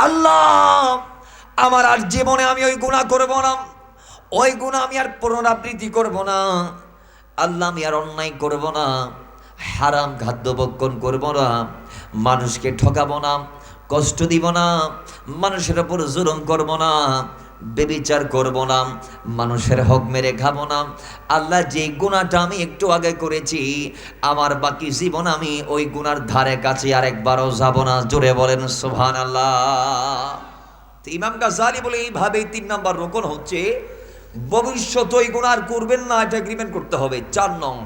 আল্লাহ, আমার আর জীবনে আমি ওই গুণা করব না। ওই গুণা আমি আর পুনরাবৃত্তি করব না। আল্লাহ আমি আর অন্যায় করব না। হারাম খাদ্য বক্ষণ করব না। মানুষকে ঠকাবো না। কষ্ট দিব না। মানুষের ওপর জুলুম করব না। বেবিচার করব না, মানুষের হক মেরে খাব না। আল্লাহ যে গুণাটা আমি একটু আগে করেছি, আমার বাকি জীবন আমি ওই গুণার ধারে কাছে আর একবারও যাব না। জোরে বলেন সোহান আল্লাহ ইমাম গাজালি বলে এইভাবেই তিন নাম্বার রোকন হচ্ছে ভবিষ্যৎ ওই গুণার করবেন না, এটা এগ্রিমেন্ট করতে হবে। চার নং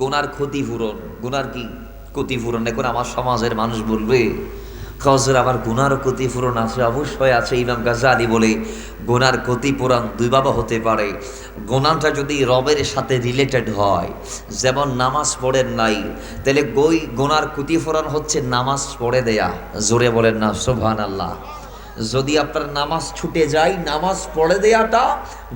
গুনার ক্ষতিপূরণ। গুনার কি? ক্ষতিপূরণ এখন আমার সমাজের মানুষ বলবে কজর আবার গুনার ক্ষতিপূরণ আছে, অবশ্যই আছে, ইমাম গাজালি বলে, গুনার ক্ষতিপূরণ দুই বাবা হতে পারে। গুনাটা যদি রবের সাথে রিলেটেড হয়, যেমন নামাজ পড়েন নাই, তাহলে গই গুনার ক্ষতিপূরণ হচ্ছে নামাজ পড়ে দেয়া। জোরে বলেন না সোভান আল্লাহ যদি আপনার নামাজ ছুটে যায়, নামাজ পড়ে দেয়াটা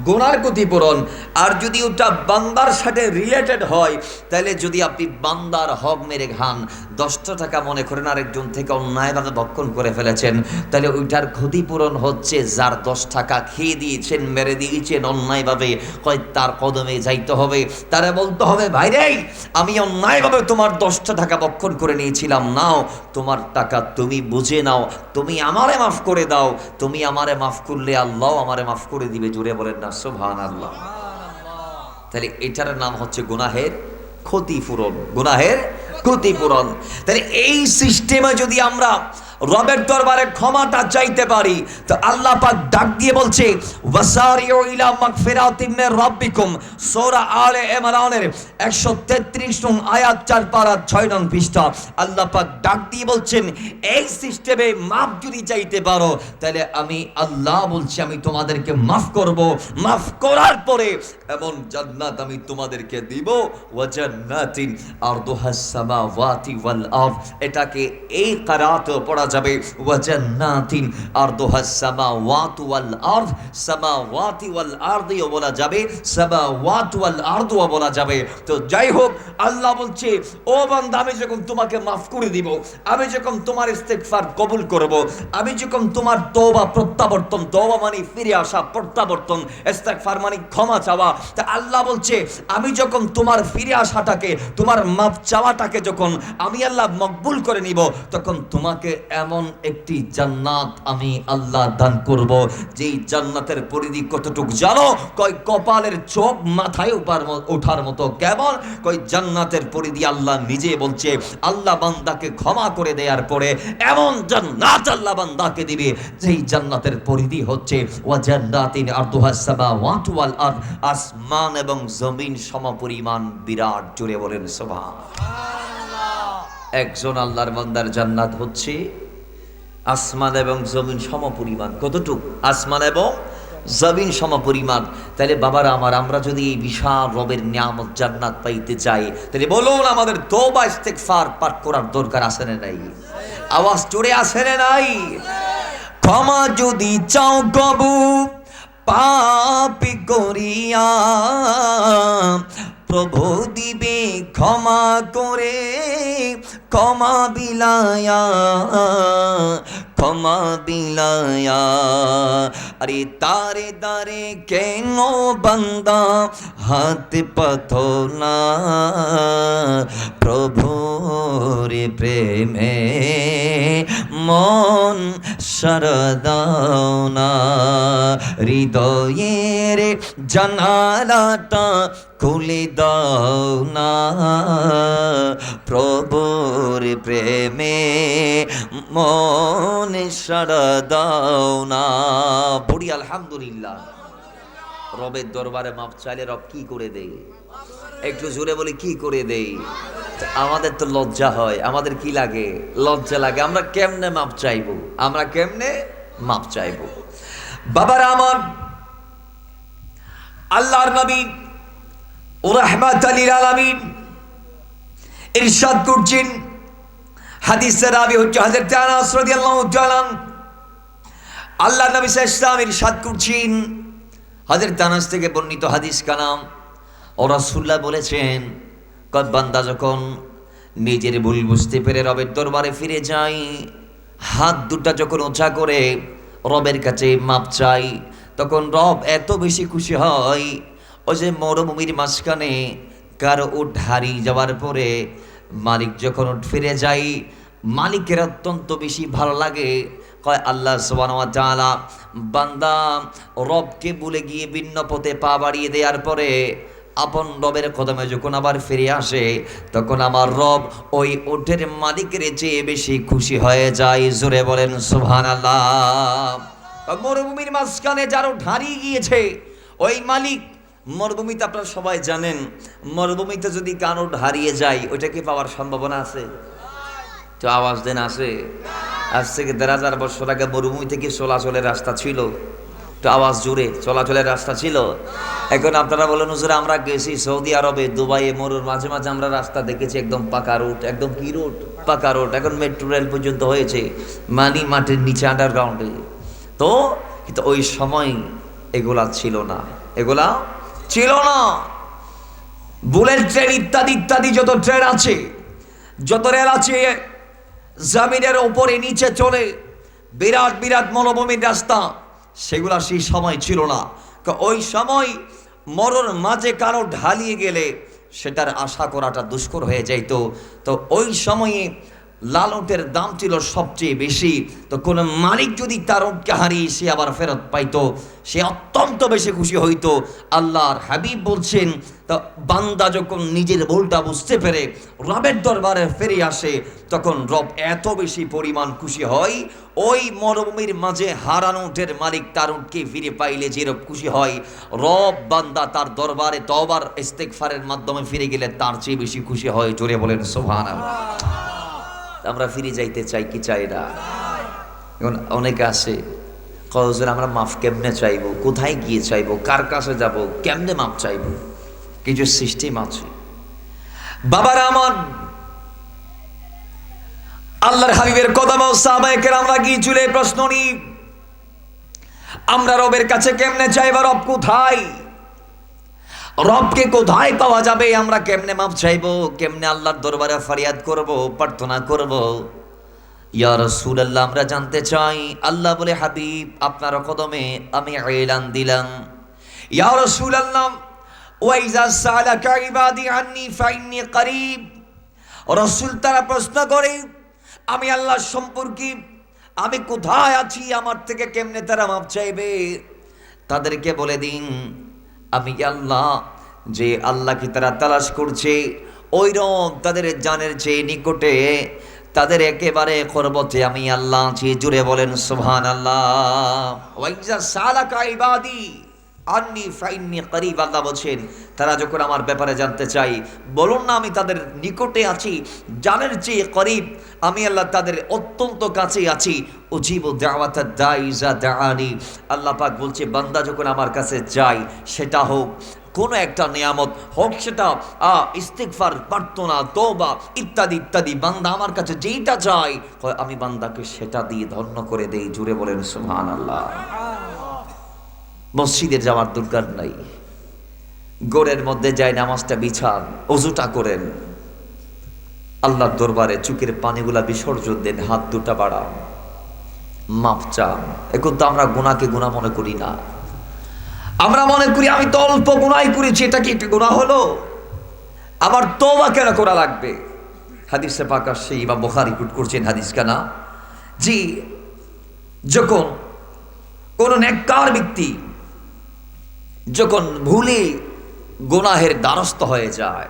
গোনার ক্ষতিপূরণ। আর যদি ওটা বান্দার সাথে রিলেটেড হয়, তাহলে যদি আপনি বান্দার হক মেরে খান, দশটা টাকা মনে করেন আরেকজন থেকে অন্যায়ভাবে ভক্ষণ করে ফেলেছেন, তাহলে ওইটার ক্ষতিপূরণ হচ্ছে যার দশ টাকা খেয়ে দিয়েছেন, মেরে দিয়েছেন অন্যায়ভাবে হয় তার কদমে যাইতে হবে। তারা বলতে হবে, ভাইরে, আমি অন্যায়ভাবে তোমার দশটা টাকা ভক্ষণ করে নিয়েছিলাম, নাও, তোমার টাকা তুমি বুঝে নাও, তুমি আমারে মাফ করে দাও, তুমি আমারে মাফ করলে আল্লাহ আমারে মাফ করে দিবে। জুড়ে বলেন না সুভান আল্লাহ তাহলে এটার নাম হচ্ছে গুনাহের ক্ষতিপূরণ। গুনাহের ক্ষতিপূরণ। তাহলে এই সিস্টেমে যদি আমরা রবের দরবারে ক্ষমাটা চাইতে পারি। তো আল্লাহ পাক ডাক দিয়ে বলছে, ওয়াসারিউ ইলা মাগফিরাতিম মির রাব্বিকুম। সূরা আলে ইমরানের 133 নং আয়াত 4 পারা 6 নং পৃষ্ঠা। আল্লাহ পাক ডাক দিয়ে বলছেন, এই সিস্টেমে মাফ যদি চাইতে পারো, তাহলে আমি আল্লাহ বলছি, আমি তোমাদেরকে মাফ করব। মাফ করার পরে এমন জান্নাত আমি তোমাদেরকে দিব। ওয়া জান্নাতিন আরদুহাস সামাওয়াতি ওয়াল আরদ। এটাকে এই কিরাতে পড়া যাবে। ওয়া জান্নাতিন আরদুহাস সামাওয়াতু ওয়াল আরদ। সামাওয়াতি ওয়াল আরদিও বলা যাবে। সামাওয়াতু ওয়াল আরদও বলা যাবে। তো যাই হোক, আল্লাহ বলছে, ও বান্দা, আমি যখন তোমাকে মাফ করে দিব, আমি যখন তোমার ইস্তেগফার কবুল করব, আমি যখন তোমার তওবা প্রত্যাবর্তন, তওবা মানে ফিরে আসা, প্রত্যাবর্তন, ইস্তেগফার মানে ক্ষমা চাওয়া। তা আল্লাহ বলছে, আমি যখন তোমার ফিরে আসাটাকে, তোমার মাফ চাওয়াটাকে যখন আমি আল্লাহ মকবুল করে নিব, তখন তোমাকে এমন একটি জান্নাত আমি আল্লাহ দান করব, যেই জান্নাতের পরিধি কতটুক জানো? কয় কপালের চোখ মাথায় উপার ওঠার মতো কেমন কই জান্নাতের পরিধি আল্লাহ নিজে বলছে, আল্লাহ বান্দাকে ক্ষমা করে দেওয়ার পরে এমন জান্নাত আল্লাহ বান্দাকে দিবে, যেই জান্নাতের পরিধি হচ্ছে, ওয়া জান্নাতিন আরদুহাস সামাওয়াতু ওয়াল আরদ, আসমান এবং জমিন সমপরিমাণ বিরাট জুড়ে বলেন সুবহান একজন আল্লাহর বান্দার জান্নাত হচ্ছে আসমান এবং জমিন সমপরিমাণ। কতটুক? আসমান এবং জমিন সমপরিমাণ। তাহলে বাবারা আমার, আমরা যদি এই বিশাল রবের নিয়ামত জান্নাত পাইতে চাই, তাহলে বলুন আমাদের তোবা ইস্তেগফার পাঠ করার দরকার আছে না নাই? আওয়াজ জোরে আছে না নাই? ক্ষমা যদি চাও কবু, পাপি করিয়া প্রভু দিবে ক্ষমা করে ক্ষমা বিলায়া ক্ষমা বিলায়া। আরে তারে দারে কেন বান্দা হাত পাথো না প্রভুর প্রেমে মন সরদাও না হৃদয়ের জানালাটা খুলে দাও না প্রভুর প্রেমে মন সরদাও না। বুড়ি, আলহামদুলিল্লাহ। রবের দরবারে মাপ চাইলে রব কি করে দেয়? একটু জোরে বলে, কি করে দেই আমাদের তো লজ্জা হয়। আমাদের কি লাগে? লজ্জা লাগে। আমরা কেমনে মাপ চাইব? আমরা কেমনে মাপ চাইব? বাবারা আমার, আল্লাহর নবী ও রহমাত আলীর আলামিন ইরশাদ করছেন। হাদিসের রাবি হচ্ছে হাজার আনাস রাদিয়াল্লাহু তাআলা আল্লাহ নবী ইসলাম ইরশাদ করছেন। হাজার তানাস থেকে বর্ণিত হাদিস কালাম ও বলেছেন, কদ বান্দা যখন নিজের ভুল বুঝতে পেরে রবের দরবারে ফিরে যায়, হাত দুটা যখন উঁচা করে রবের কাছে মাপ চাই তখন রব এত বেশি খুশি হয়, ওই যে মরুভূমির মাঝখানে কারও উঠ হারিয়ে যাওয়ার পরে মালিক যখন উঠ ফিরে যায়, মালিকের অত্যন্ত বেশি ভালো লাগে। কয়, আল্লাহ তাআলা, বান্দা, রবকে ভুলে গিয়ে ভিন্ন পথে পা বাড়িয়ে দেওয়ার পরে আপন রবের কদমে যখন আবার ফিরে আসে, তখন আমার রব ওই ওঠের মালিকের চেয়ে বেশি খুশি হয়ে যায়। জোরে বলেন সুবহান আল্লাহ মরুভূমির মাঝখানে যারও হারিয়ে গিয়েছে, ওই মালিক মরুভূমিতে আপনারা সবাই জানেন, মরুভূমিতে যদি কারও হারিয়ে যায়, ওইটা কি পাওয়ার সম্ভাবনা আছে? তো আওয়াজ দেন, আছে? আজ থেকে দেড় হাজার বছর আগে মরুভূমি থেকে চলাচলের রাস্তা ছিল? তো আওয়াজ জুড়ে চলাচলের রাস্তা ছিল? এখন আপনারা বলেন, হুজুর, আমরা গেছি সৌদি আরবে, দুবাইয়ে মরুর মাঝে মাঝে আমরা রাস্তা দেখেছি, একদম পাকা রুট একদম কি রুট পাকা রুট এখন মেট্রো রেল পর্যন্ত হয়েছে, মানি মাটির নিচে আন্ডারগ্রাউন্ডে তো, কিন্তু ওই সময় এগুলা ছিল না। এগুলা ছিল না। বুলেট ট্রেন ইত্যাদি ইত্যাদি যত ট্রেন আছে, যত রেল আছে, জামিনের ওপরে নিচে চলে বিরাট বিরাট মরুভূমির রাস্তা, সেগুলা সেই সময় ছিল না। ওই সময় মরর মাঝে কারও ঢালিয়ে গেলে সেটার আশা করাটা দুষ্কর হয়ে যাইত। তো ওই সময়ে লাল উটের দাম ছিল সবচেয়ে বেশি। তো কোনো মালিক যদি তার উটকে হারিয়ে সে আবার ফেরত পাইতো, সে অত্যন্ত বেশি খুশি হইতো। আল্লাহর হাবিব বলছেন, তো বান্দা যখন নিজের ভুলটা বুঝতে পেরে রবের দরবারে ফিরে আসে, তখন রব এত বেশি পরিমাণ খুশি হয়। ওই মরুভূমির মাঝে হারানো উটের মালিক তার উটকে ফিরে পাইলে যেরকম খুশি হয়, রব বান্দা তার দরবারে তবার ইস্তেকফারের মাধ্যমে ফিরে গেলে তার চেয়ে বেশি খুশি হয়। জোরে বলেন সোহান আমরা ফিরে যাইতে চাই কি চাই না? এখন অনেকে আছে কজন আমরা মাফ কেমনে চাইব? কোথায় গিয়ে চাইব? কার কাছে যাব? কেমনে মাপ চাইব? কিছু সিস্টেম আছে। বাবার আমার, আল্লাহর হাবিবের কদম সাহাবায়ে আমরা গিয়ে চুলে প্রশ্ন নিই আমরা রবের কাছে কেমনে চাইবার রব কোথায়? রবকে কোথায় পাওয়া যাবে? আমরা কেমনে মাপ চাইব? কেমনে আল্লাহর দরবারে ফরিয়াদ করব, প্রার্থনা করব? ইয়া রাসূলুল্লাহ, আমরা জানতে চাই, আল্লাহ বলে, হাবিব, আপনার কদমে আমি এলান দিলাম। ইয়া রসুল রাসূলুল্লাহ ওয়াইজা সালাকা ইবাদি আন্নি ফাইন্নি করিব। রাসূল তারা প্রশ্ন করে, আমি আল্লাহ সম্পর্কে, আমি কোথায় আছি? আমার থেকে কেমনে তারা মাপ চাইবে? তাদেরকে বলে দিন আমি আল্লাহ, যে আল্লাহকে তারা তালাশ করছে, ওই তাদের জানের চেয়ে নিকটে, তাদের একেবারে করবতে আমি আল্লাহ আছি জুড়ে বলেন সুবহান আল্লাহ সালাকা ইবাদি। আন্নি ফাইন্নি করিব আল্লাহ বলছেন, তারা যখন আমার ব্যাপারে জানতে চাই, বলুন না আমি তাদের নিকটে আছি, জানের চেয়ে করিব, আমি আল্লাহ তাদের অত্যন্ত কাছে আছি। উজিব দাওয়াতা দাইজা দাআনি, আল্লাহ পাক বলছে, বান্দা যখন আমার কাছে যায়, সেটা হোক, কোনো একটা নিয়ামত হোক, সেটা, আ, ইস্তিগফার, প্রার্থনা তোবা ইত্যাদি ইত্যাদি, বান্দা আমার কাছে যেইটা চাই আমি বান্দাকে সেটা দিয়ে ধন্য করে দেই, জুড়ে বলেন সুবহানাল্লাহ। মসজিদে যাওয়ার দরকার নাই। গোড়ের মধ্যে যায় নামাজটা বিছান, অজুটা করেন। আল্লাহর দরবারে চুকের পানিগুলা বিসর্জন দেন, হাত দুটা বাড়ান। মাপ চান। এখন তো আমরা গুণাকে গুণা মনে করি না। আমরা মনে করি আমি তো অল্প গুণাই করেছি, এটা কি একটা গুণা হলো? আমার তোবা কেন করা লাগবে? হাদিসে পাকা সেই বা বোখারি কুট করছেন হাদিস কানা জি, যখন কোন নেককার ব্যক্তি যখন ভুলে গোনাহের দ্বারস্থ হয়ে যায়,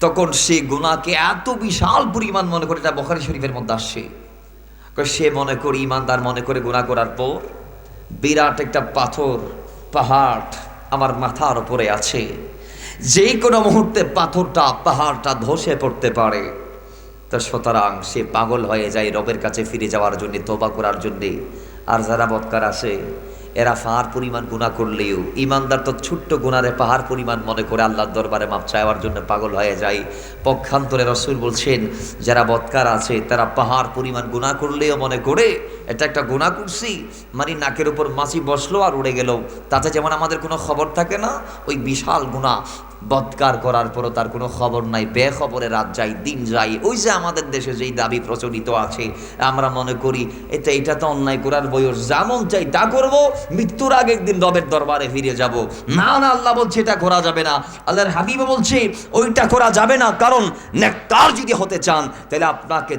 তখন সে গোনাকে এত বিশাল পরিমাণ মনে করে, এটা বখারি শরীফের মধ্যে আসে। সে মনে করে, ইমানদার মনে করে গোনা করার পর বিরাট একটা পাথর, পাহাড় আমার মাথার উপরে আছে। যে কোনো মুহূর্তে পাথরটা, পাহাড়টা ধসে পড়তে পারে, তা সুতরাং সে পাগল হয়ে যায় রবের কাছে ফিরে যাওয়ার জন্য তোবা করার জন্যে। আর যারা বৎকার আছে এরা পাহাড় পরিমাণ গুণা করলেও, ইমানদার তো ছোট্ট গুণারে পাহাড় পরিমাণ মনে করে আল্লাহর দরবারে মাপ চাওয়ার জন্য পাগল হয়ে যায়। পক্ষান্তরে রসুল বলছেন, যারা বৎকার আছে, তারা পাহাড় পরিমাণ গুণা করলেও মনে করে, এটা একটা গুণা করছি মানে নাকের উপর মাছি বসল আর উড়ে গেল। তাতে যেমন আমাদের কোনো খবর থাকে না, ওই বিশাল গুণা বৎকার করার পরও তার কোনো খবর নাই। বেখবরে রাত যাই দিন যাই ওই যে আমাদের দেশে যেই দাবি প্রচলিত আছে, আমরা মনে করি, এটা এটা তো অন্যায় করার বয়স। যেমন চাই তা করব, মৃত্যুর আগে একদিন রবের দরবারে ফিরে যাব। না না, আল্লাহ বলছে, এটা করা যাবে না। আল্লাহর হাবিব বলছে, ওইটা করা যাবে না। কারণ, নেককার যদি হতে চান, তাহলে আপনাকে